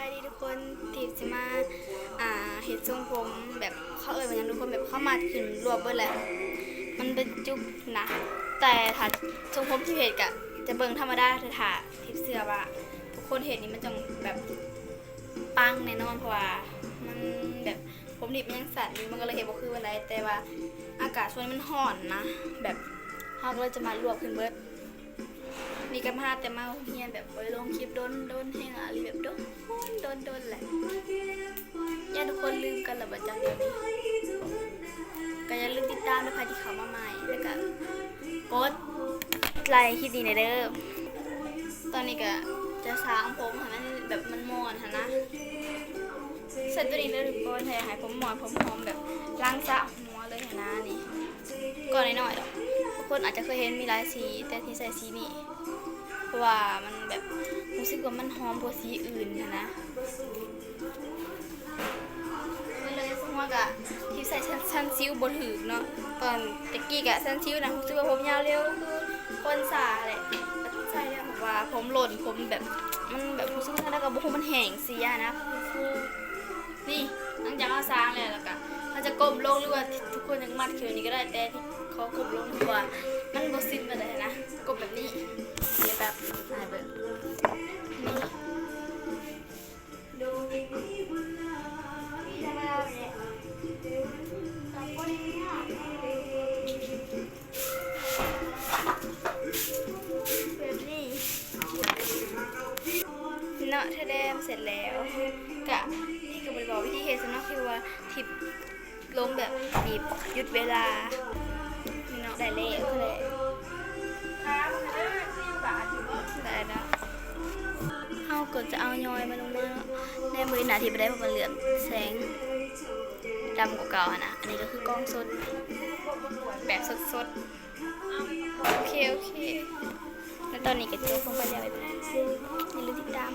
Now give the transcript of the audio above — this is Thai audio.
ายดีทุกคนทีมสิมาอ่าเห็ดทรงผมแบบเขาเอ่ยเหมือนกันทุกคนแบบเข้ามาขึ้นรวบเบิดแหละมันเป็นจุกนะแต่ถ้าทรงผมที่เพจกะจะเบิ่งธรรมดาแต่ถ้าทิปเสื้อว่าทุกคนเห็นนี่มันจงแบบปังแน่นอนเพราะว่ามันแบบผมดิบมันยังสั่นอยู่มันก็เลยเห็นว่าคืออะไรแต่ว่าอากาศช่วงนี้มันร้อนนะ แบบเขาก็เลยจะมารวบขึ้นเบิด นี่ก็มาแต่มาเฮียนแบบไปลงคลิปโดนโดนแห้งอะไรแบบโดนโดนโดนแหละอย่าทุกคนลืมกันละบัดจังเดี๋ยวนี้ก็อย่าลืมติดตามด้วยค่ะที่เขามาใหม่แล้วก็กดไลค์คลิปนี้หน่อยเด้อตอนนี้ก็จะสางผมให้มันแบบมันมอนค่ะนะเสร็จตัวนี้เลยทุกคนให้ให้ผมมอนผมหอมแบบล้างสระหัวเลยค่ะนะ คนอาจจะเคยเห็นมีหลายสี แต่ที่ใส่สีนี้เพราะว่ามันแบบรู้สึกว่ามันหอมกว่าสีอื่นนะนะก็เลยสมมติว่าที่ใส่ซันซิลบนถือเนาะตอนตะกี้กะซันซิลนะรู้สึกว่าผมยาวเร็วคือคนสาแหละแต่ใช่แล้วแบบว่าผมหล่นผมแบบมันแบบรู้สึกว่าแล้วก็บุคมันแห้งเสียนะคือนี่หลังจากเอาซางเลยแล้วก็ มันจะกลมลงหรือว่าทุกคนยังมัดคือนี้ก็ได้แต่ที่เขากลมลงเพราะว่า มันบซินมาเลยนะกลมแบบนี้เดี๋ยวแบบถ่ายเบิ่งนี่ดูนี่ธรรมดาเนี่ยกับคนนี้ค่ะแบบนี้เนาะถ้าแดมเสร็จแล้วกะนี่ก็บริบอกวิธีเฮ็ดสำนักคือว่าทิป ลงแบบบีบหยุดเวลาเนาะได้เลยก็เลยได้นะเอากดจะเอายอยมาลงมาในมือหนาที่ไปได้เพราะมันเหลืองแสงดำกว่าเก่าอะนะอันนี้ก็คือกล้องสด แบบสดสดๆโอเค โอเค แล้วตอนนี้ก็จอฟงไปแล้วไปอย่าลืมติดตาม